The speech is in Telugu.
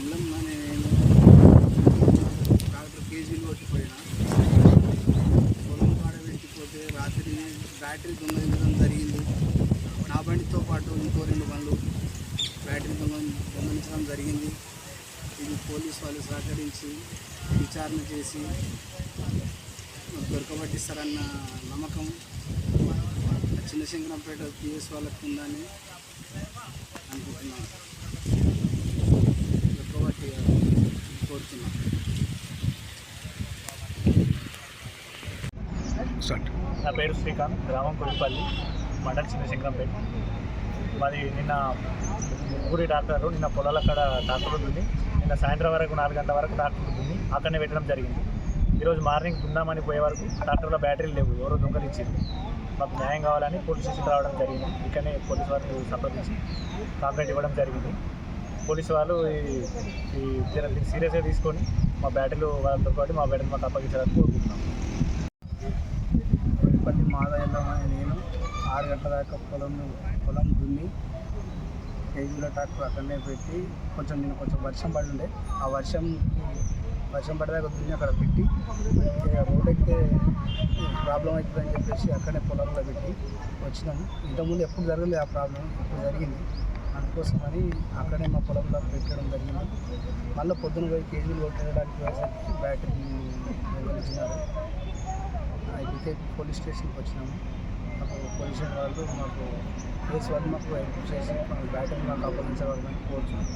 ఎల్లమ్మ డాక్టర్ కేజీలు కొట్టిపోయినా పొలం పాడబెట్టిపోతే రాత్రి బ్యాటరీ దొంగలించడం జరిగింది. నా బండితో పాటు ఇంకో రెండు బండ్లు బ్యాటరీ దొంగ దొంగలించడం జరిగింది. ఇది పోలీస్ వాళ్ళు సహకరించి విచారణ చేసి దొరకబట్టిస్తారన్న నమ్మకం. చిన్నశంకరంపేట పిఎస్ వాళ్ళకు ఉందని నా పేరు శ్రీకాంత్ గ్రామం కుడిపల్లి మండల్ చిన్నశంకరంపేట. మాది నిన్న ముగ్గురి డాక్టర్లు నిన్న పొలాల డాక్టర్ డాక్టర్లు నిన్న సాయంత్రం వరకు నాలుగు గంటల వరకు డాక్టర్ ఉంటుంది అక్కడనే పెట్టడం జరిగింది. ఈరోజు మార్నింగ్ దుందామని పోయే వరకు డాక్టర్ల బ్యాటరీలు లేవు. ఎవరో దొంగలు మాకు న్యాయం కావాలని పోలీస్ స్టేషన్ రావడం జరిగింది. ఇక్కడనే పోలీస్ వారిని సంప్రదించి కంప్లైంట్ ఇవ్వడం జరిగింది. పోలీసు వాళ్ళు ఈ- ఈ దీన్ని సీరియస్గా తీసుకొని మా బ్యాటరీలు వాళ్ళతో పాటు మా బ్యాటరీ మాకు అప్పగించాలని కోరుకుంటున్నాం. కొడిపల్లి మాదయ్యమని నేను ఆరు గంటల దాకా పొలం పొలం దున్ని కేజీల ట్రాక్టర్ అక్కడనే పెట్టి కొంచెం నేను కొంచెం వర్షం పడి ఉండే ఆ వర్షం వర్షం పడేదాకా దున్ని అక్కడ పెట్టి రోడ్ ఎక్కితే ప్రాబ్లం అవుతుందని చెప్పేసి అక్కడనే పొలంలో పెట్టి వచ్చినాము ఇంతకుముందు ఎప్పుడు జరగలేదు ఆ ప్రాబ్లం ఇప్పుడు జరిగింది అందుకోసమని అక్కడే మా పొలంలో పెట్టడం జరిగింది మళ్ళీ పొద్దున పోయి కేజీలు కొట్టడానికి బ్యాటరీ దొంగలించినారు అయితే పోలీస్ స్టేషన్కి వచ్చినాము. మాకు పోలీస్ స్టేషన్ వాళ్ళు మాకు కేసు వాళ్ళు మాకు హెల్ప్ చేసి మాకు బ్యాటరీ మాకు అప్పగించే అప్పగించగలమని కోరుతున్నాను